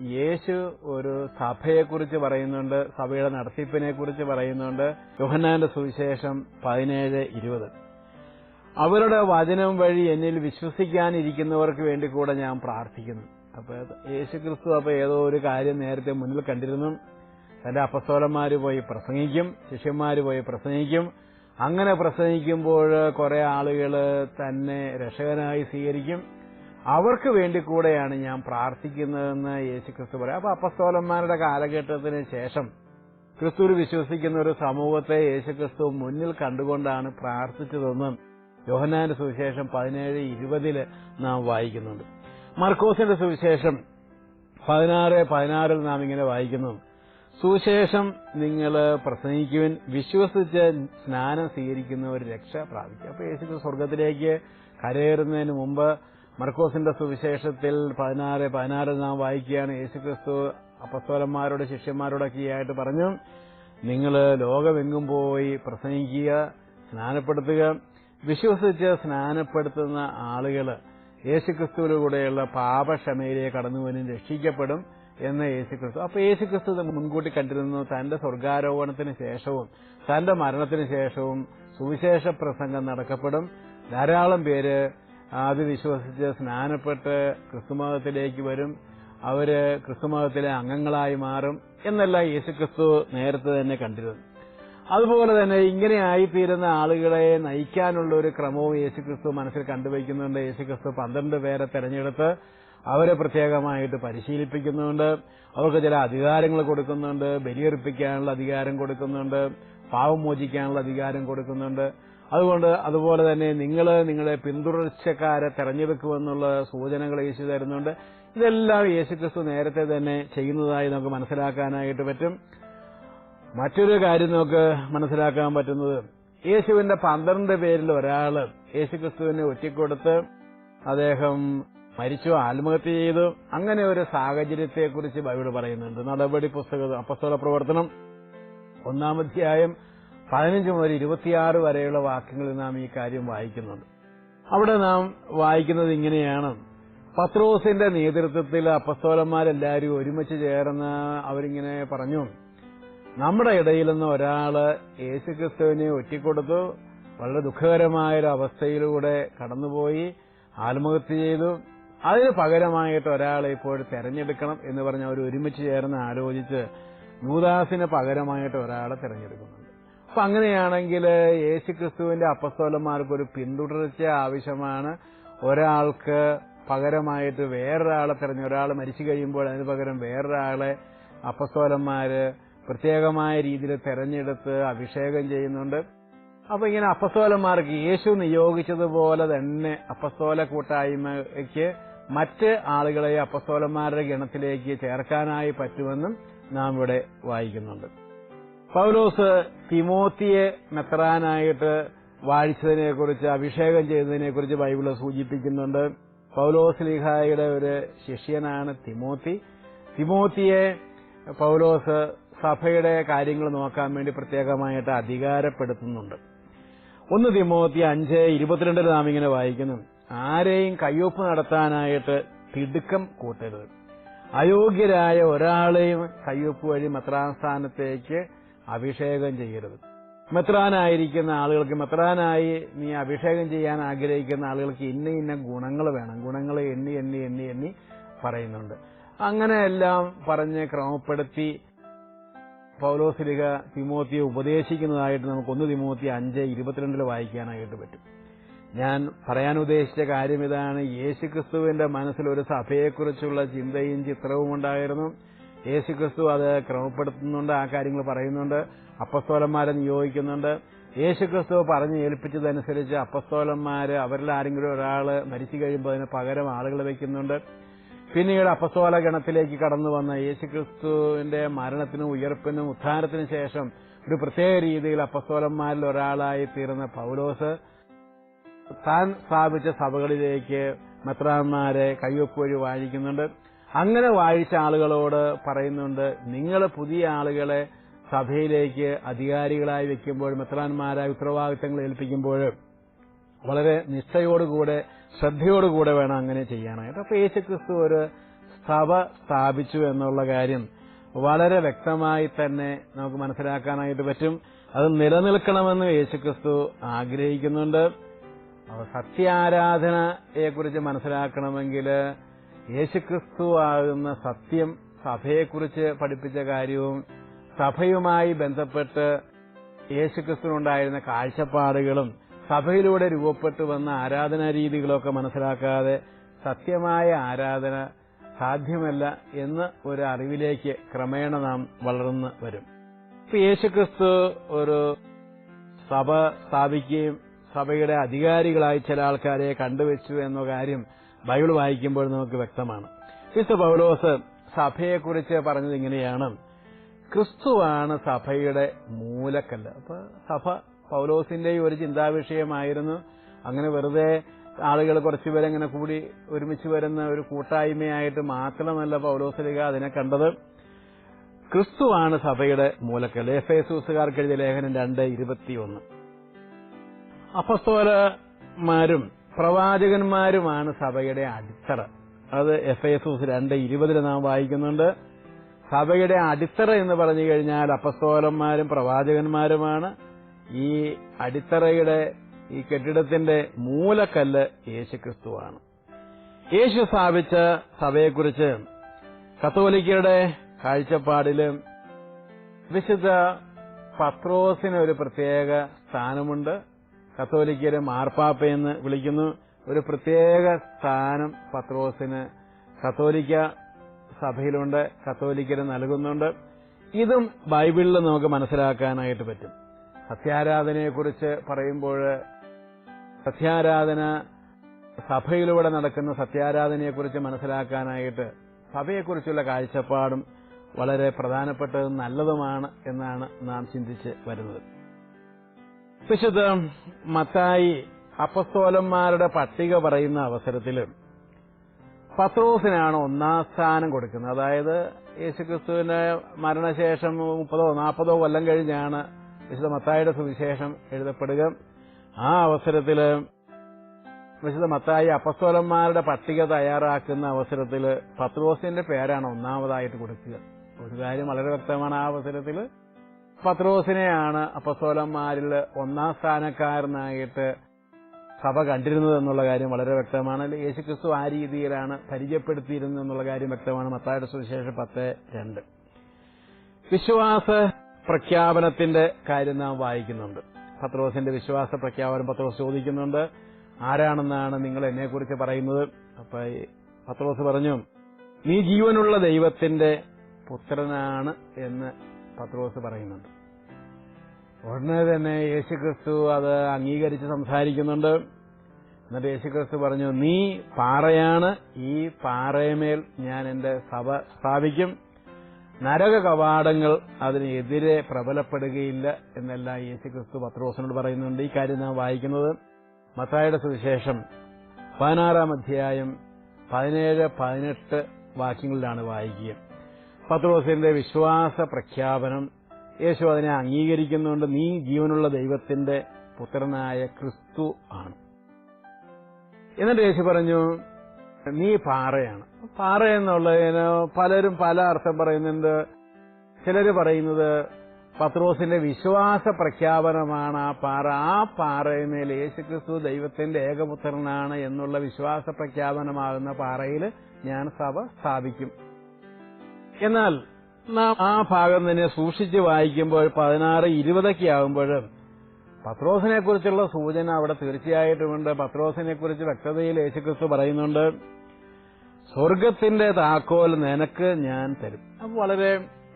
യേശു ഒരു സഭയെക്കുറിച്ച് പറയുന്നുണ്ട് സഭയുടെ നടത്തിപ്പിനെ കുറിച്ച് പറയുന്നുണ്ട്. യോഹന്നാന്റെ സുവിശേഷം പതിനേഴ് ഇരുപത്. അവരുടെ വചനം വഴി എന്നിൽ വിശ്വസിക്കാനിരിക്കുന്നവർക്ക് വേണ്ടി കൂടെ ഞാൻ പ്രാർത്ഥിക്കുന്നു. അപ്പൊ യേശു ക്രിസ്തു അപ്പൊ ഏതോ ഒരു കാര്യം നേരത്തെ മുന്നിൽ കണ്ടിരുന്നു. തന്റെ അപ്പസ്തോലന്മാര് പോയി പ്രസംഗിക്കും ശിഷ്യന്മാര് പോയി പ്രസംഗിക്കും. അങ്ങനെ പ്രസംഗിക്കുമ്പോൾ കുറെ ആളുകൾ തന്നെ രക്ഷകനായി സ്വീകരിക്കും. അവർക്ക് വേണ്ടി കൂടെയാണ് ഞാൻ പ്രാർത്ഥിക്കുന്നതെന്ന് യേശു ക്രിസ്തു പറയാം. അപ്പൊ അപ്പസ്തോലന്മാരുടെ കാലഘട്ടത്തിന് ശേഷം ക്രിസ്തുവിൽ വിശ്വസിക്കുന്ന ഒരു സമൂഹത്തെ യേശു ക്രിസ്തു മുന്നിൽ കണ്ടുകൊണ്ടാണ് പ്രാർത്ഥിച്ചതെന്ന് യോഹനാന്റെ സുവിശേഷം പതിനേഴ് ഇരുപതിൽ നാം വായിക്കുന്നുണ്ട്. മർക്കോസിന്റെ സുവിശേഷം പതിനാറ് പതിനാറിൽ നാം ഇങ്ങനെ വായിക്കുന്നു. സുവിശേഷം നിങ്ങൾ പ്രസംഗിക്കുവിൻ വിശ്വസിച്ച് സ്നാനം സ്വീകരിക്കുന്നവർ രക്ഷ പ്രാപിക്കും അപ്പൊ യേശു സ്വർഗത്തിലേക്ക് കരയേറുന്നതിന് മുമ്പ് മർക്കോസിന്റെ സുവിശേഷത്തിൽ പതിനാറ് പതിനാറിൽ നാം വായിക്കുകയാണ്. യേശുക്രിസ്തു ശിഷ്യന്മാരോടൊക്കെ ആയിട്ട് പറഞ്ഞു നിങ്ങൾ ലോകമെങ്ങും പോയി പ്രസംഗിക്കുക സ്നാനപ്പെടുത്തുക. വിശ്വസിച്ച് സ്നാനപ്പെടുത്തുന്ന ആളുകൾ യേശുക്രിസ്തുവിലൂടെയുള്ള പാപക്ഷമയിലേക്ക് കടന്നുവരും രക്ഷിക്കപ്പെടും എന്ന് യേശുക്രിസ്തു. അപ്പൊ യേശുക്രിസ്തു ക്രിസ്തു മുൻകൂട്ടി കണ്ടിരുന്നു. തന്റെ സ്വർഗാരോപണത്തിന് ശേഷവും തന്റെ മരണത്തിന് ശേഷവും സുവിശേഷ പ്രസംഗം നടക്കപ്പെടും. ധാരാളം പേര് അത് വിശ്വസിച്ച് സ്നാനപ്പെട്ട് ക്രിസ്തുമതത്തിലേക്ക് വരും. അവർ ക്രിസ്തുമതത്തിലെ അംഗങ്ങളായി മാറും എന്നെല്ലാം യേശുക്രിസ്തു നേരത്തെ തന്നെ കണ്ടിരുന്നു അതുപോലെ തന്നെ ഇങ്ങനെ ആയിത്തീരുന്ന ആളുകളെ നയിക്കാനുള്ള ഒരു ക്രമവും യേശുക്രിസ്തു മനസ്സിൽ കണ്ടുവയ്ക്കുന്നുണ്ട്. യേശുക്രിസ്തു പന്ത്രണ്ട് പേരെ തെരഞ്ഞെടുത്ത് അവരെ പ്രത്യേകമായിട്ട് പരിശീലിപ്പിക്കുന്നുണ്ട്. അവർക്ക് ചില അധികാരങ്ങൾ കൊടുക്കുന്നുണ്ട്. ബലിയർപ്പിക്കാനുള്ള അധികാരം കൊടുക്കുന്നുണ്ട്. പാവം മോചിക്കാനുള്ള അധികാരം കൊടുക്കുന്നുണ്ട്. അതുകൊണ്ട് അതുപോലെ തന്നെ നിങ്ങൾ നിങ്ങളെ പിന്തുടർച്ചക്കാരെ തെരഞ്ഞെടുക്കുമെന്നുള്ള സൂചനകൾ യേശു തരുന്നുണ്ട്. ഇതെല്ലാം യേശുക്രിസ്തു നേരത്തെ തന്നെ ചെയ്യുന്നതായി നമുക്ക് മനസ്സിലാക്കാനായിട്ട് പറ്റും. മറ്റൊരു കാര്യം നമുക്ക് മനസ്സിലാക്കാൻ പറ്റുന്നത് യേശുവിന്റെ പന്ത്രണ്ട് പേരിൽ ഒരാൾ യേശുക്രിസ്തുവിനെ ഒറ്റിക്കൊടുത്ത് അദ്ദേഹം മരിച്ചു ആത്മഹത്യ ചെയ്തു. അങ്ങനെ ഒരു സാഹചര്യത്തെക്കുറിച്ച് ബൈബിൾ പറയുന്നുണ്ട്. നടപടി പുസ്തകം അപ്പസ്തോല പ്രവർത്തനം ഒന്നാമധ്യായം പതിനഞ്ച് മുതൽ ഇരുപത്തിയാറ് വരെയുള്ള വാക്യങ്ങളിൽ നാം ഈ കാര്യം വായിക്കുന്നുണ്ട്. അവിടെ നാം വായിക്കുന്നത് ഇങ്ങനെയാണ്. പത്രോസിന്റെ നേതൃത്വത്തിൽ അപ്പസ്തോലന്മാരെല്ലാവരും ഒരുമിച്ച് ചേർന്ന് അവരിങ്ങനെ പറഞ്ഞു നമ്മുടെ ഇടയിൽ നിന്ന് ഒരാൾ യേശുക്രിസ്തുവിനെ ഒറ്റിക്കൊടുത്തു വളരെ ദുഃഖകരമായ ഒരു അവസ്ഥയിലൂടെ കടന്നുപോയി ആത്മഹത്യ ചെയ്തു. അതിന് പകരമായിട്ട് ഒരാളെ ഇപ്പോൾ തെരഞ്ഞെടുക്കണം എന്ന് പറഞ്ഞ് അവർ ഒരുമിച്ച് ചേർന്ന് ആലോചിച്ച് യൂദാസിന് പകരമായിട്ട് ഒരാളെ തെരഞ്ഞെടുക്കുന്നുണ്ട് അപ്പൊ അങ്ങനെയാണെങ്കിൽ യേശുക്രിസ്തുവിന്റെ അപ്പസ്തോലന്മാർക്ക് ഒരു പിന്തുടർച്ച ആവശ്യമാണ്. ഒരാൾക്ക് പകരമായിട്ട് വേറൊരാളെ തിരഞ്ഞു ഒരാൾ മരിച്ചു കഴിയുമ്പോൾ അതിന് പകരം വേറൊരാളെ അപ്പസ്തോലന്മാര് പ്രത്യേകമായ രീതിയിൽ തെരഞ്ഞെടുത്ത് അഭിഷേകം ചെയ്യുന്നുണ്ട്. അപ്പൊ ഇങ്ങനെ അപ്പസ്തോലന്മാർക്ക് യേശു നിയോഗിച്ചതുപോലെ തന്നെ അപ്പസ്തോല കൂട്ടായ്മയ്ക്ക് മറ്റ് ആളുകളെ അപ്പസ്തോലന്മാരുടെ ഗണത്തിലേക്ക് ചേർക്കാനായി പറ്റുമെന്നും നാം ഇവിടെ വായിക്കുന്നുണ്ട്. പൗലോസ് തിമോത്തിയെ മെത്രാനായിട്ട് വാഴിച്ചതിനെ കുറിച്ച് അഭിഷേകം ചെയ്തതിനെ കുറിച്ച് ബൈബിൾ സൂചിപ്പിക്കുന്നുണ്ട്. പൗലോസ് ലിഹായുടെ ഒരു ശിഷ്യനാണ് തിമോത്തി. തിമോത്തിയെ പൗലോസ് സഭയുടെ കാര്യങ്ങൾ നോക്കാൻ വേണ്ടി പ്രത്യേകമായിട്ട് അധികാരപ്പെടുത്തുന്നുണ്ട്. ഒന്ന് തിമോത്തി അഞ്ച് ഇരുപത്തിരണ്ടിൽ നാം ഇങ്ങനെ വായിക്കുന്നു. ആരെയും കയ്യൊപ്പ് നടത്താനായിട്ട് തിടുക്കം കൂട്ടരുത്. അയോഗ്യരായ ഒരാളെയും കയ്യൊപ്പ് വഴി മെത്രാൻ സ്ഥാനത്തേക്ക് അഭിഷേകം ചെയ്യരുത്. മെത്രാനായിരിക്കുന്ന ആളുകൾക്ക് മെത്രാനായി നീ അഭിഷേകം ചെയ്യാൻ ആഗ്രഹിക്കുന്ന ആളുകൾക്ക് ഇന്ന ഇന്ന ഗുണങ്ങൾ വേണം. ഗുണങ്ങൾ എണ്ണി എണ്ണി എണ്ണി എണ്ണി പറയുന്നുണ്ട്. അങ്ങനെയെല്ലാം പറഞ്ഞ് ക്രമപ്പെടുത്തി പൗലോസിലിക തിമോത്തിയെ ഉപദേശിക്കുന്നതായിട്ട് നമുക്ക് ഒന്ന് തിമോത്തി അഞ്ച് ഇരുപത്തിരണ്ടിൽ വായിക്കാനായിട്ട് പറ്റും. ഞാൻ പറയാൻ ഉദ്ദേശിച്ച കാര്യം ഇതാണ്. യേശുക്രിസ്തുവിന്റെ മനസ്സിൽ ഒരു സഭയെക്കുറിച്ചുള്ള ചിന്തയും ചിത്രവും ഉണ്ടായിരുന്നു യേശുക്രിസ്തു അത് ക്രമപ്പെടുത്തുന്നുണ്ട് ആ കാര്യങ്ങൾ പറയുന്നുണ്ട് അപ്പസ്തോലന്മാരെ നിയോഗിക്കുന്നുണ്ട്. യേശുക്രിസ്തു പറഞ്ഞ് ഏൽപ്പിച്ചതനുസരിച്ച് അപ്പസ്തോലന്മാര് അവരിൽ ആരെങ്കിലും ഒരാൾ മരിച്ചു കഴിയുമ്പോൾ അതിന് പകരം ആളുകൾ വയ്ക്കുന്നുണ്ട്. പിന്നീട് അപ്പസ്തോല ഗണത്തിലേക്ക് കടന്നു വന്ന യേശുക്രിസ്തുവിന്റെ മരണത്തിനും ഉയർപ്പിനും ഉദ്ധാരത്തിനും ശേഷം ഒരു പ്രത്യേക രീതിയിൽ അപ്പസ്തോലന്മാരിൽ ഒരാളായി തീർന്ന പൗലോസ് താൻ സ്ഥാപിച്ച സഭകളിലേക്ക് മെത്രാന്മാരെ കയ്യൊപ്പ് വഴി വാഴിക്കുന്നുണ്ട്. അങ്ങനെ വായിച്ച ആളുകളോട് പറയുന്നുണ്ട് നിങ്ങൾ പുതിയ ആളുകളെ സഭയിലേക്ക് അധികാരികളായി വെക്കുമ്പോൾ മെത്രാന്മാരായ ഉത്തരവാദിത്തങ്ങൾ ഏൽപ്പിക്കുമ്പോൾ വളരെ നിഷ്ഠയോടുകൂടെ ശ്രദ്ധയോടുകൂടെ വേണം അങ്ങനെ ചെയ്യാനായിട്ട്. അപ്പൊ യേശുക്രിസ്തു ഒരു സഭ സ്ഥാപിച്ചു എന്നുള്ള കാര്യം വളരെ വ്യക്തമായി തന്നെ നമുക്ക് മനസ്സിലാക്കാനായിട്ട് പറ്റും. അത് നിലനിൽക്കണമെന്ന് യേശുക്രിസ്തു ആഗ്രഹിക്കുന്നുണ്ട്. സത്യാരാധനയെക്കുറിച്ച് മനസ്സിലാക്കണമെങ്കിൽ യേശുക്രിസ്തു ആകുന്ന സത്യം സഭയെക്കുറിച്ച് പഠിപ്പിച്ച കാര്യവും സഭയുമായി ബന്ധപ്പെട്ട് യേശുക്രിസ്തുവിനുണ്ടായിരുന്ന കാഴ്ചപ്പാടുകളും സഭയിലൂടെ രൂപപ്പെട്ടു വന്ന ആരാധനാ രീതികളൊക്കെ മനസ്സിലാക്കാതെ സത്യമായ ആരാധന സാധ്യമല്ല എന്ന ഒരു അറിവിലേക്ക് ക്രമേണ നാം വളർന്നു വരും. ഇപ്പൊ യേശുക്രിസ്തു ഒരു സഭ സ്ഥാപിക്കുകയും സഭയുടെ അധികാരികളായി ചില ആൾക്കാരെ കണ്ടുവച്ചു എന്ന കാര്യം ബൈബിൾ വായിക്കുമ്പോൾ നമുക്ക് വ്യക്തമാണ്. ക്രിസ്തു പൗലോസ് സഭയെക്കുറിച്ച് പറഞ്ഞത് ഇങ്ങനെയാണ്. ക്രിസ്തുവാണ് സഭയുടെ മൂലക്കല്ല്. അപ്പൊ സഭ പൗലോസിന്റെ ഒരു ചിന്താവിഷയമായിരുന്നു. അങ്ങനെ വെറുതെ ആളുകൾ കുറച്ചുപേരെ ഇങ്ങനെ കൂടി ഒരുമിച്ച് വരുന്ന ഒരു കൂട്ടായ്മയായിട്ട് മാത്രമല്ല പൗലോസിലിക അതിനെ കണ്ടത്. ക്രിസ്തുവാണ് സഭയുടെ മൂലക്കല്ല്. എഫ് എസൂസുകാർക്ക് എഴുതിയ ലേഖനം രണ്ട് ഇരുപത്തിയൊന്ന്. അപ്പസ്തോലന്മാരും പ്രവാചകന്മാരുമാണ് സഭയുടെ അടിത്തറ. അത് എഫ് എസ് എസ് രണ്ട് ഇരുപതിൽ നാം വായിക്കുന്നുണ്ട്. സഭയുടെ അടിത്തറ എന്ന് പറഞ്ഞു കഴിഞ്ഞാൽ അപ്പസ്തോലന്മാരും പ്രവാചകന്മാരുമാണ്. ഈ അടിത്തറയുടെ ഈ കെട്ടിടത്തിന്റെ മൂലക്കല്ല് യേശുക്രിസ്തുവാണ്. യേശു സ്ഥാപിച്ച സഭയെക്കുറിച്ച് കത്തോലിക്കയുടെ കാഴ്ചപ്പാടിൽ വിശുദ്ധ പത്രോസിന് ഒരു പ്രത്യേക സ്ഥാനമുണ്ട്. കത്തോലിക്കര് മാർപ്പാപ്പയെന്ന് വിളിക്കുന്നു. ഒരു പ്രത്യേക സ്ഥാനം പത്രോസിന് കത്തോലിക്ക സഭയിലുണ്ട് കത്തോലിക്കര് നൽകുന്നുണ്ട്. ഇതും ബൈബിളിൽ നമുക്ക് മനസ്സിലാക്കാനായിട്ട് പറ്റും. സത്യാരാധനയെക്കുറിച്ച് പറയുമ്പോൾ സത്യാരാധന സഭയിലൂടെ നടക്കുന്ന സത്യാരാധനയെക്കുറിച്ച് മനസ്സിലാക്കാനായിട്ട് സഭയെക്കുറിച്ചുള്ള കാഴ്ചപ്പാടും വളരെ പ്രധാനപ്പെട്ടതും നല്ലതുമാണ് എന്നാണ് നാം ചിന്തിച്ച് വരുന്നത്. വിശുദ്ധ മത്തായി അപ്പസ്തോലന്മാരുടെ പട്ടിക പറയുന്ന അവസരത്തിൽ പത്രോസിനാണ് ഒന്നാം സ്ഥാനം കൊടുക്കുന്നത്. അതായത് യേശുക്രിസ്തുവിന്റെ മരണശേഷം മുപ്പതോ നാൽപ്പതോ കൊല്ലം കഴിഞ്ഞാണ് വിശുദ്ധ മത്തായിയുടെ സുവിശേഷം എഴുതപ്പെടുക. ആ അവസരത്തിൽ വിശുദ്ധ മത്തായി അപ്പസ്തോലന്മാരുടെ പട്ടിക തയ്യാറാക്കുന്ന അവസരത്തിൽ പത്രോസിന്റെ പേരാണ് ഒന്നാമതായിട്ട് കൊടുക്കുക. ഒരു കാര്യം വളരെ വ്യക്തമാണ്. ആ അവസരത്തിൽ പത്രോസിനെയാണ് അപ്പസ്തോലന്മാരിൽ ഒന്നാം സ്ഥാനക്കാരനായിട്ട് സഭ കണ്ടിരുന്നത് എന്നുള്ള കാര്യം വളരെ വ്യക്തമാണ്. യേശുക്രിസ്തു ആ രീതിയിലാണ് പരിചയപ്പെടുത്തിയിരുന്നത് എന്നുള്ള കാര്യം വ്യക്തമാണ്. മത്തായുടെ സുവിശേഷം പത്ത് രണ്ട്. വിശ്വാസ പ്രഖ്യാപനത്തിന്റെ കാര്യം നാം വായിക്കുന്നുണ്ട്. പത്രോസിന്റെ വിശ്വാസ പ്രഖ്യാപനം പത്രോസ് ചോദിക്കുന്നുണ്ട്. ആരാണെന്നാണ് നിങ്ങൾ എന്നെക്കുറിച്ച് പറയുന്നത്? അപ്പൊ പത്രോസ് പറഞ്ഞു നീ ജീവനുള്ള ദൈവത്തിന്റെ പുത്രനാണ് എന്ന് പത്രോസ് പറയുന്നുണ്ട്. ഉടനെ തന്നെ യേശുക്രിസ്തു അത് അംഗീകരിച്ച് സംസാരിക്കുന്നുണ്ട്. എന്നിട്ട് യേശുക്രിസ്തു പറഞ്ഞു നീ പാറയാണ് ഈ പാറയമേൽ ഞാൻ എന്റെ സഭ സ്ഥാപിക്കും. നരക കവാടങ്ങൾ അതിനെതിരെ പ്രബലപ്പെടുകയില്ല എന്നെല്ലാം യേശുക്രിസ്തു പത്രോസിനോട് പറയുന്നുണ്ട്. ഈ കാര്യം നാം വായിക്കുന്നത് മത്തായുടെ സുവിശേഷം പതിനാറാം അധ്യായം പതിനേഴ് പതിനെട്ട് വാക്യങ്ങളിലാണ് വായിക്കുക. പത്രോസിന്റെ വിശ്വാസ പ്രഖ്യാപനം യേശു അതിനെ അംഗീകരിക്കുന്നുണ്ട്. നീ ജീവനുള്ള ദൈവത്തിന്റെ പുത്രനായ ക്രിസ്തു ആണ്. എന്നിട്ട് യേശു പറഞ്ഞു നീ പാറയാണ്. പാറ എന്നുള്ളതിന് പലരും പല അർത്ഥം പറയുന്നുണ്ട്. ചിലര് പറയുന്നത് പത്രോസിന്റെ വിശ്വാസ പ്രഖ്യാപനമാണ് ആ പാറ. ആ പാറയമേൽ യേശുക്രിസ്തു ദൈവത്തിന്റെ ഏകപുത്രനാണ് എന്നുള്ള വിശ്വാസ പ്രഖ്യാപനമാകുന്ന പാറയിൽ ഞാൻ സഭ സ്ഥാപിക്കും. എന്നാൽ നാം ആ ഭാഗം തന്നെ സൂക്ഷിച്ച് വായിക്കുമ്പോൾ പതിനാറ് ഇരുപതൊക്കെ ആകുമ്പോൾ പത്രോസിനെ കുറിച്ചുള്ള സൂചന അവിടെ തീർച്ചയായിട്ടുമുണ്ട്. പത്രോസിനെ കുറിച്ച് വ്യക്തതയിൽ യേശുക്രിസ്തു പറയുന്നുണ്ട് സ്വർഗത്തിന്റെ താക്കോൽ നിനക്ക് ഞാൻ തരും. അപ്പൊ വളരെ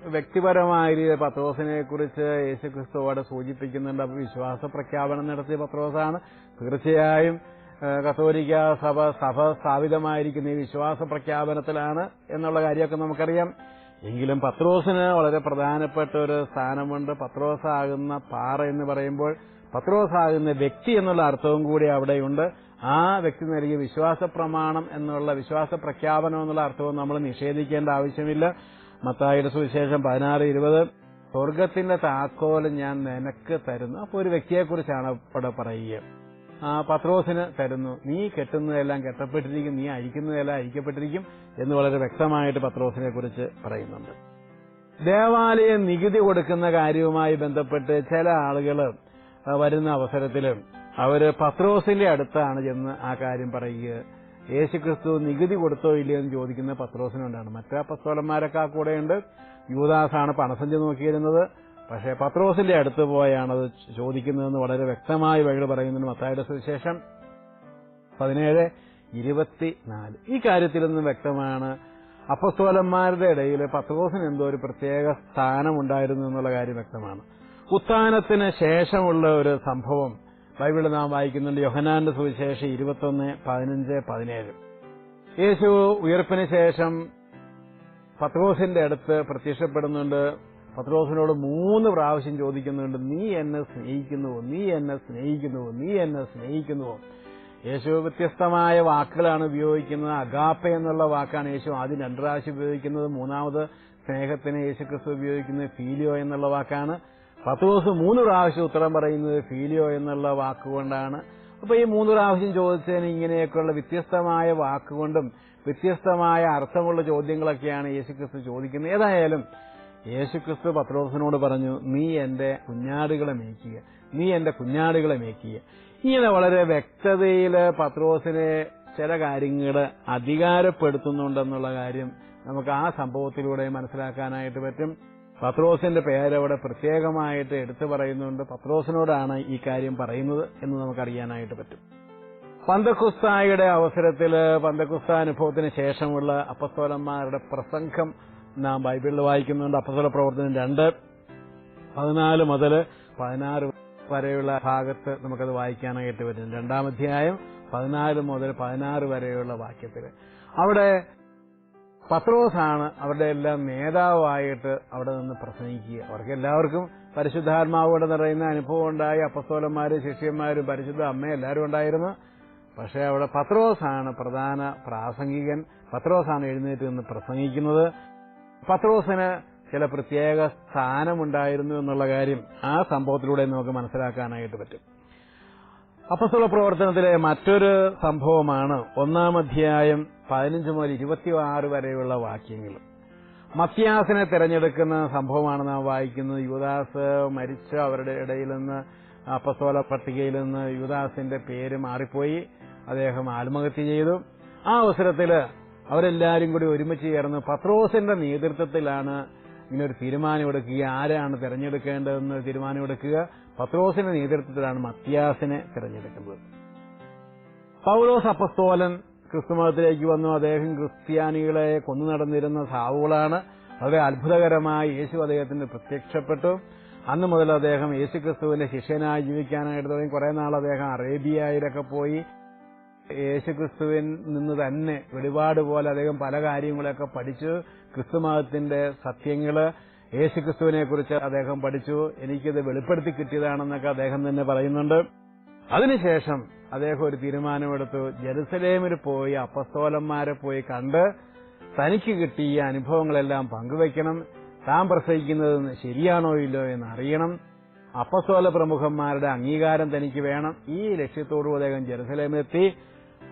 വ്യക്തിപരമായ രീതിയിൽ പത്രോസിനെ കുറിച്ച് യേശുക്രിസ്തു അവിടെ സൂചിപ്പിക്കുന്നുണ്ട്. അപ്പൊ വിശ്വാസ പ്രഖ്യാപനം നടത്തിയ പത്രോസാണ്. തീർച്ചയായും കത്തോലിക്ക സഭ സഭ സ്ഥാപിതമായിരിക്കുന്ന ഈ വിശ്വാസ പ്രഖ്യാപനത്തിലാണ് എന്നുള്ള കാര്യമൊക്കെ നമുക്കറിയാം. എങ്കിലും പത്രോസിന് വളരെ പ്രധാനപ്പെട്ട ഒരു സ്ഥാനമുണ്ട്. പത്രോസാകുന്ന പാറ എന്ന് പറയുമ്പോൾ പത്രോസാകുന്ന വ്യക്തി എന്നുള്ള അർത്ഥവും കൂടി അവിടെയുണ്ട്. ആ വ്യക്തി നൽകിയ വിശ്വാസ പ്രമാണം എന്നുള്ള വിശ്വാസ പ്രഖ്യാപനം എന്നുള്ള അർത്ഥവും നമ്മൾ നിഷേധിക്കേണ്ട ആവശ്യമില്ല. മത്തായിയുടെ സുവിശേഷം പതിനാറ് ഇരുപത് സ്വർഗത്തിന്റെ താക്കോൽ ഞാൻ നിനക്ക് തരുന്നു. അപ്പോൾ ഒരു വ്യക്തിയെക്കുറിച്ചാണ് ഇവിടെ പറയുക. പത്രോസിന് തരുന്നു. നീ കെട്ടുന്നതെല്ലാം കെട്ടപ്പെട്ടിരിക്കും. നീ അഴിക്കുന്നതെല്ലാം അഴിക്കപ്പെട്ടിരിക്കും എന്ന് വളരെ വ്യക്തമായിട്ട് പത്രോസിനെ കുറിച്ച് പറയുന്നുണ്ട്. ദേവാലയ നികുതി കൊടുക്കുന്ന കാര്യവുമായി ബന്ധപ്പെട്ട് ചില ആളുകൾ വരുന്ന അവസരത്തിൽ അവർ പത്രോസിന്റെ അടുത്താണ് ചെന്ന് ആ കാര്യം പറയുക. യേശുക്രിസ്തു നികുതി കൊടുത്തോ ഇല്ലയോ എന്ന് ചോദിക്കുന്ന പത്രോസിനുണ്ടാണ്. മറ്റേ പത്തോലന്മാരൊക്കെ ആ കൂടെയുണ്ട്. യൂദാസാണ് പണസഞ്ചി നോക്കിയിരുന്നത്. പക്ഷേ പത്രോസിന്റെ അടുത്ത് പോയാണ് അത് ചോദിക്കുന്നതെന്ന് വളരെ വ്യക്തമായി വഴി പറയുന്നതിന് മത്തായുടെ സുവിശേഷം പതിനേഴ് ഇരുപത്തിനാല്. ഈ കാര്യത്തിൽ വ്യക്തമാണ് അപ്പസ്തോലന്മാരുടെ ഇടയിൽ പത്രോസിന് എന്തോ ഒരു പ്രത്യേക സ്ഥാനമുണ്ടായിരുന്നു എന്നുള്ള കാര്യം വ്യക്തമാണ്. ഉത്ഥാനത്തിന് ശേഷമുള്ള ഒരു സംഭവം ബൈബിളിൽ നാം വായിക്കുന്നുണ്ട്. യോഹനാന്റെ സുവിശേഷം ഇരുപത്തൊന്ന് പതിനഞ്ച് പതിനേഴ്. യേശു ഉയർപ്പിന് ശേഷം പത്രോസിന്റെ അടുത്ത് പ്രത്യക്ഷപ്പെടുന്നുണ്ട്. പത്രോസിനോട് മൂന്ന് പ്രാവശ്യം ചോദിക്കുന്നുണ്ട് നീ എന്നെ സ്നേഹിക്കുന്നുവോ? നീ എന്നെ സ്നേഹിക്കുന്നുവോ? നീ എന്നെ സ്നേഹിക്കുന്നുവോ? യേശു വ്യത്യസ്തമായ വാക്കുകളാണ് ഉപയോഗിക്കുന്നത്. അഗാപ്പ എന്നുള്ള വാക്കാണ് യേശു ആദ്യം രണ്ട് പ്രാവശ്യം ഉപയോഗിക്കുന്നത്. മൂന്നാമത് സ്നേഹത്തിന് യേശു ക്രിസ്തു ഉപയോഗിക്കുന്നത് ഫീലിയോ എന്നുള്ള വാക്കാണ്. പത്ത് ദിവസം മൂന്ന് പ്രാവശ്യം ഉത്തരം പറയുന്നത് ഫീലിയോ എന്നുള്ള വാക്കുകൊണ്ടാണ്. അപ്പൊ ഈ മൂന്ന് പ്രാവശ്യം ചോദിച്ചതിന് ഇങ്ങനെയൊക്കെയുള്ള വ്യത്യസ്തമായ വാക്കുകൊണ്ടും വ്യത്യസ്തമായ അർത്ഥമുള്ള ചോദ്യങ്ങളൊക്കെയാണ് യേശു ക്രിസ്തു ചോദിക്കുന്നത്. ഏതായാലും യേശുക്രിസ്തു പത്രോസിനോട് പറഞ്ഞു നീ എന്റെ കുഞ്ഞാടുകളെ മേയ്ക്കുക. നീ എന്റെ കുഞ്ഞാടുകളെ മേയ്ക്കുക. ഇങ്ങനെ വളരെ വ്യക്തതയിൽ പത്രോസിനെ ചില കാര്യങ്ങൾ അധികാരപ്പെടുത്തുന്നുണ്ടെന്നുള്ള കാര്യം നമുക്ക് ആ സംഭവത്തിലൂടെ മനസ്സിലാക്കാനായിട്ട് പറ്റും. പത്രോസിന്റെ പേരവിടെ പ്രത്യേകമായിട്ട് എടുത്തു പറയുന്നുണ്ട്. പത്രോസിനോടാണ് ഈ കാര്യം പറയുന്നത് എന്ന് നമുക്കറിയാനായിട്ട് പറ്റും. പന്തക്കുസ്തായുടെ അവസരത്തിൽ പന്തക്കുസ്ത അനുഭവത്തിന് ശേഷമുള്ള അപ്പസ്തോലന്മാരുടെ പ്രസംഗം നാം ബൈബിളിൽ വായിക്കുന്നുണ്ട്. അപ്പസല പ്രവർത്തനം രണ്ട്. പതിനാല് മുതൽ പതിനാറ് വരെയുള്ള ഭാഗത്ത് നമുക്കത് വായിക്കാനായിട്ട് വരും രണ്ടാം അധ്യായം പതിനാല് മുതൽ പതിനാറ് വരെയുള്ള വാക്യത്തിൽ അവിടെ പത്രോസാണ് അവരുടെ എല്ലാം നേതാവായിട്ട് അവിടെ നിന്ന് പ്രസംഗിക്കുക. അവർക്ക് എല്ലാവർക്കും പരിശുദ്ധാത്മാവോടെ നിറയുന്ന അനുഭവം ഉണ്ടായി. അപ്പസ്തോലന്മാരും ശിഷ്യന്മാരും പരിശുദ്ധ അമ്മ എല്ലാവരും ഉണ്ടായിരുന്നു. പക്ഷേ അവിടെ പത്രോസാണ് പ്രധാന പ്രാസംഗികൻ. പത്രോസാണ് എഴുന്നേറ്റ് നിന്ന് പ്രസംഗിക്കുന്നത്. പത്രോസിന് ചില പ്രത്യേക സ്ഥാനമുണ്ടായിരുന്നു എന്നുള്ള കാര്യം ആ സംഭവത്തിലൂടെ നമുക്ക് മനസ്സിലാക്കാനായിട്ട് പറ്റും. അപ്പസ്തുല പ്രവർത്തനത്തിലെ മറ്റൊരു സംഭവമാണ് ഒന്നാം അധ്യായം പതിനഞ്ച് മുതൽ ഇരുപത്തിയാറ് വരെയുള്ള വാക്യങ്ങൾ. മത്യാസിനെ തിരഞ്ഞെടുക്കുന്ന സംഭവമാണ് നാം വായിക്കുന്നത്. യുവദാസ് മരിച്ച അവരുടെ ഇടയിൽ നിന്ന് അപ്പസ്തോല പട്ടികയിൽ നിന്ന് യുവദാസിന്റെ പേര് മാറിപ്പോയി. അദ്ദേഹം ആത്മഹത്യ ചെയ്തു. ആ അവസരത്തിൽ അവരെല്ലാരും കൂടി ഒരുമിച്ച് ചേർന്ന് പത്രോസിന്റെ നേതൃത്വത്തിലാണ് ഇങ്ങനെ ഒരു തീരുമാനമെടുക്കുക ആരാണ് തെരഞ്ഞെടുക്കേണ്ടതെന്ന് തീരുമാനമെടുക്കുക. പത്രോസിന്റെ നേതൃത്വത്തിലാണ് മത്യാസിനെ തിരഞ്ഞെടുക്കുന്നത്. പൗലോസ് അപ്പസ്തോലൻ ക്രിസ്തുമതത്തിലേക്ക് വന്നു. അദ്ദേഹം ക്രിസ്ത്യാനികളെ കൊന്നു നടന്നിരുന്ന സാവുകളാണ്. വളരെ അത്ഭുതകരമായി യേശു അദ്ദേഹത്തിന് പ്രത്യക്ഷപ്പെട്ടു. അന്ന് മുതൽ അദ്ദേഹം യേശു ക്രിസ്തുവിന്റെ ശിഷ്യനായി ജീവിക്കാനായിട്ട് തുടങ്ങി. കുറെ നാൾ അദ്ദേഹം അറേബ്യയിലൊക്കെ പോയി. യേശുക്രിസ്തുവിൽ നിന്ന് തന്നെ വെളിപാട് പോലെ അദ്ദേഹം പല കാര്യങ്ങളൊക്കെ പഠിച്ചു. ക്രിസ്തുമതത്തിന്റെ സത്യങ്ങൾ യേശുക്രിസ്തുവിനെ കുറിച്ച് അദ്ദേഹം പഠിച്ചു. എനിക്കിത് വെളിപ്പെടുത്തി കിട്ടിയതാണെന്നൊക്കെ അദ്ദേഹം തന്നെ പറയുന്നുണ്ട്. അതിനുശേഷം അദ്ദേഹം ഒരു തീരുമാനമെടുത്തു. ജെറുസലേമിൽ പോയി അപ്പസ്തോലന്മാരെ പോയി കണ്ട് തനിക്ക് കിട്ടിയ അനുഭവങ്ങളെല്ലാം പങ്കുവയ്ക്കണം. താൻ പ്രസംഗിക്കുന്നത് ശരിയാണോ ഇല്ലോ എന്ന് അറിയണം അപ്പസ്തോല പ്രമുഖന്മാരുടെ അംഗീകാരം തനിക്ക് വേണം. ഈ ലക്ഷ്യത്തോടു അദ്ദേഹം ജെറുസലേമിലെത്തി.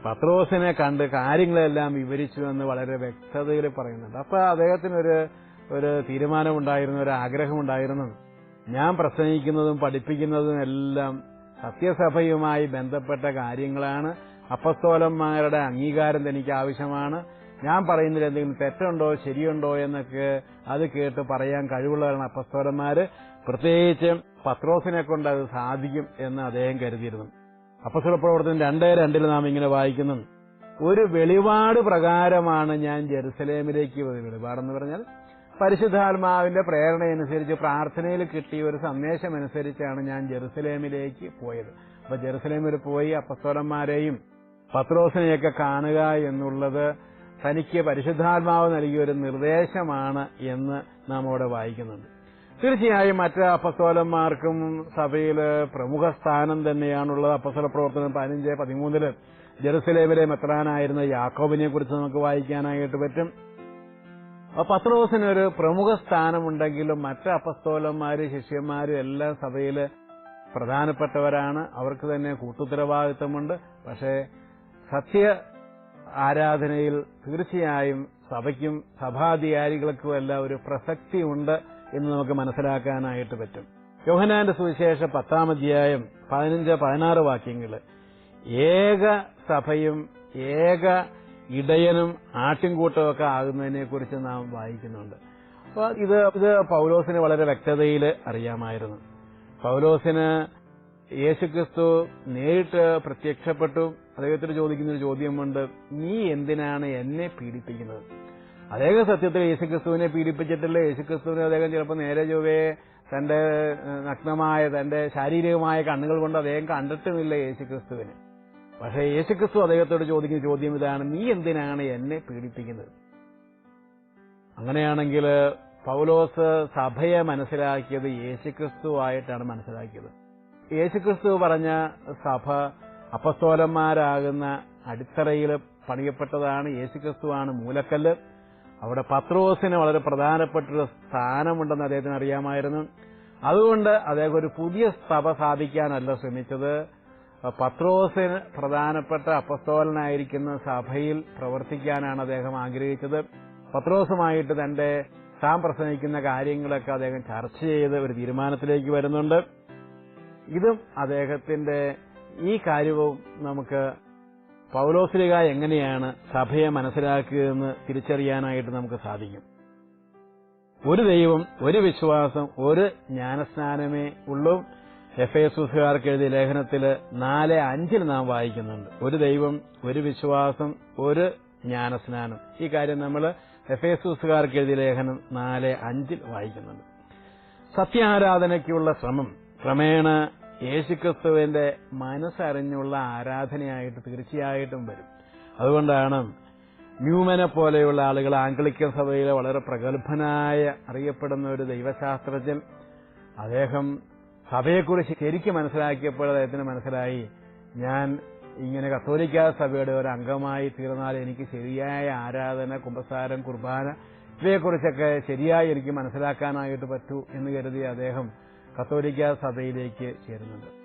പത്രോസിനെ കണ്ട് കാര്യങ്ങളെല്ലാം വിവരിച്ചു എന്ന് വളരെ വ്യക്തതയിൽ പറയുന്നുണ്ട്. അപ്പൊ അദ്ദേഹത്തിനൊരു ഒരു തീരുമാനമുണ്ടായിരുന്നു ഒരു ആഗ്രഹമുണ്ടായിരുന്നു. ഞാൻ പ്രസംഗിക്കുന്നതും പഠിപ്പിക്കുന്നതും എല്ലാം സത്യസഭയുമായി ബന്ധപ്പെട്ട കാര്യങ്ങളാണ്. അപ്പസ്തോലന്മാരുടെ അംഗീകാരം തനിക്ക് ആവശ്യമാണ്. ഞാൻ പറയുന്നതിൽ എന്തെങ്കിലും തെറ്റുണ്ടോ ശരിയുണ്ടോ എന്നൊക്കെ അത് കേട്ട് പറയാൻ കഴിവുള്ളവരാണ് അപ്പസ്തോലന്മാര്. പ്രത്യേകിച്ച് പത്രോസിനെ കൊണ്ട് അത് സാധിക്കും എന്ന് അദ്ദേഹം കരുതിയിരുന്നു. അപ്പസ്തോല പ്രവർത്തനം രണ്ടേ രണ്ടിൽ നാം ഇങ്ങനെ വായിക്കുന്നു. ഒരു വെളിപാട് പ്രകാരമാണ് ഞാൻ ജെറുസലേമിലേക്ക് പോയത് വെളിപാടെന്ന് പറഞ്ഞാൽ പരിശുദ്ധാത്മാവിന്റെ പ്രേരണയനുസരിച്ച് പ്രാർത്ഥനയിൽ കിട്ടിയ ഒരു സന്ദേശം അനുസരിച്ചാണ് ഞാൻ ജെറുസലേമിലേക്ക് പോയത്. അപ്പൊ ജെറുസലേമിൽ പോയി അപ്പസ്തോലന്മാരെയും പത്രോസിനെയൊക്കെ കാണുക എന്നുള്ളത് തനിക്ക് പരിശുദ്ധാത്മാവ് നൽകിയ ഒരു നിർദ്ദേശമാണ് എന്ന് നാം അവിടെ വായിക്കുന്നുണ്ട്. തീർച്ചയായും മറ്റ് അപ്പസ്തോലന്മാർക്കും സഭയിൽ പ്രമുഖ സ്ഥാനം തന്നെയാണുള്ളത്. അപ്പസ്തല പ്രവർത്തനം പതിനഞ്ച് പതിമൂന്നിൽ ജെറുസലേമിലെ മെത്രാനായിരുന്ന യാക്കോബിനെ കുറിച്ച് നമുക്ക് വായിക്കാനായിട്ട് പറ്റും. പത്രോസിന് ഒരു പ്രമുഖ സ്ഥാനമുണ്ടെങ്കിലും മറ്റ് അപ്പസ്തോലന്മാര് ശിഷ്യന്മാരും എല്ലാം സഭയിൽ പ്രധാനപ്പെട്ടവരാണ്. അവർക്ക് തന്നെ കൂട്ടുത്തരവാദിത്വമുണ്ട്. പക്ഷേ സത്യ ആരാധനയിൽ തീർച്ചയായും സഭയ്ക്കും സഭാധികാരികൾക്കും എല്ലാം ഒരു പ്രസക്തി ഉണ്ട് എന്ന് നമുക്ക് മനസ്സിലാക്കാനായിട്ട് പറ്റും. യോഹനാന്റെ സുവിശേഷ പത്താം അധ്യായം പതിനഞ്ച് പതിനാറ് വാക്യങ്ങൾ ഏക സഭയും ഏക ഇടയനും ആട്ടിൻകൂട്ടമൊക്കെ ആകുന്നതിനെ കുറിച്ച് നാം വായിക്കുന്നുണ്ട്. അപ്പോൾ ഇത് ഇത് പൗലോസിന് വളരെ വ്യക്തതയിൽ അറിയാമായിരുന്നു. പൗലോസിന് യേശുക്രിസ്തു നേരിട്ട് പ്രത്യക്ഷപ്പെട്ടു. അദ്ദേഹത്തിന് ചോദിക്കുന്ന ഒരു ചോദ്യമുണ്ട്. നീ എന്തിനാണ് എന്നെ പീഡിപ്പിക്കുന്നത്? അദ്ദേഹം സത്യത്തിൽ യേശുക്രിസ്തുവിനെ പീഡിപ്പിച്ചിട്ടില്ല. യേശുക്രിസ്തുവിനെ അദ്ദേഹം ചിലപ്പോൾ നേരെ ചൊവ്വേ തന്റെ നഗ്നമായ തന്റെ ശാരീരികമായ കണ്ണുകൾ കൊണ്ട് അദ്ദേഹം കണ്ടിട്ടുമില്ല യേശുക്രിസ്തുവിനെ. പക്ഷേ യേശുക്രിസ്തു അദ്ദേഹത്തോട് ചോദിക്കുന്ന ചോദ്യം ഇതാണ് നീ എന്തിനാണ് എന്നെ പീഡിപ്പിക്കുന്നത്? അങ്ങനെയാണെങ്കിൽ പൗലോസ് സഭയെ മനസ്സിലാക്കിയത് യേശുക്രിസ്തുവായിട്ടാണ് മനസ്സിലാക്കിയത്. യേശുക്രിസ്തു പറഞ്ഞ സഭ അപ്പസ്തോലന്മാരാകുന്ന അടിത്തറയിൽ പണിയപ്പെട്ടതാണ് യേശുക്രിസ്തുവാണ് മൂലക്കല്ല്. അവിടെ പത്രോസിന് വളരെ പ്രധാനപ്പെട്ട ഒരു സ്ഥാനമുണ്ടെന്ന് അദ്ദേഹത്തിന് അറിയാമായിരുന്നു. അതുകൊണ്ട് അദ്ദേഹം ഒരു പുതിയ സഭ സാധിക്കാനല്ല ശ്രമിച്ചത്. പത്രോസിന് പ്രധാനപ്പെട്ട അപ്പസ്തോലനായിരിക്കുന്ന സഭയിൽ പ്രവർത്തിക്കാനാണ് അദ്ദേഹം ആഗ്രഹിച്ചത്. പത്രോസുമായിട്ട് തന്റെ താൻ പ്രസംഗിക്കുന്ന കാര്യങ്ങളൊക്കെ അദ്ദേഹം ചർച്ച ചെയ്ത് ഒരു തീരുമാനത്തിലേക്ക് വരുന്നുണ്ട്. ഇതും അദ്ദേഹത്തിന്റെ ഈ കാര്യവും നമുക്ക് പൗലോസ്ലിക എങ്ങനെയാണ് സഭയെ മനസ്സിലാക്കിയതെന്ന് തിരിച്ചറിയാനായിട്ട് നമുക്ക് സാധിക്കും. ഒരു ദൈവം ഒരു വിശ്വാസം ഒരു ജ്ഞാനസ്നാനമേ ഉള്ളൂ. എഫ് എസുകാർക്ക് എഴുതിയ ലേഖനത്തിൽ നാല് അഞ്ചിൽ നാം വായിക്കുന്നുണ്ട്. ഒരു ദൈവം ഒരു വിശ്വാസം ഒരു ജ്ഞാനസ്നാനം. ഈ കാര്യം നമ്മൾ എഫ് എസുകാർക്ക് എഴുതിയ ലേഖനം നാല് അഞ്ചിൽ വായിക്കുന്നുണ്ട്. സത്യാരാധനയ്ക്കുള്ള ശ്രമം ക്രമേണ യേശുക്രിസ്തുവിന്റെ മനസ്സറിഞ്ഞുള്ള ആരാധനയായിട്ട് തീർച്ചയായിട്ടും വരും. അതുകൊണ്ടാണ് ന്യൂമനെ പോലെയുള്ള ആളുകൾ ആംഗ്ലിക്കൻ സഭയിലെ വളരെ പ്രഗത്ഭനായ അറിയപ്പെടുന്ന ഒരു ദൈവശാസ്ത്രജ്ഞൻ. അദ്ദേഹം സഭയെക്കുറിച്ച് ശരിക്കും മനസ്സിലാക്കിയപ്പോൾ അദ്ദേഹത്തിന് മനസ്സിലായി ഞാൻ ഇങ്ങനെ കത്തോലിക്ക സഭയുടെ ഒരു അംഗമായി തീർന്നാൽ എനിക്ക് ശരിയായ ആരാധന കുമ്പസാരം കുർബാന ഇവയെക്കുറിച്ചൊക്കെ ശരിയായി എനിക്ക് മനസ്സിലാക്കാനായിട്ട് പറ്റൂ എന്ന് കരുതി അദ്ദേഹം കത്തോലിക്ക സഭയിലേക്ക് ചേരുന്നുണ്ട്.